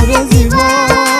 সারা জীবন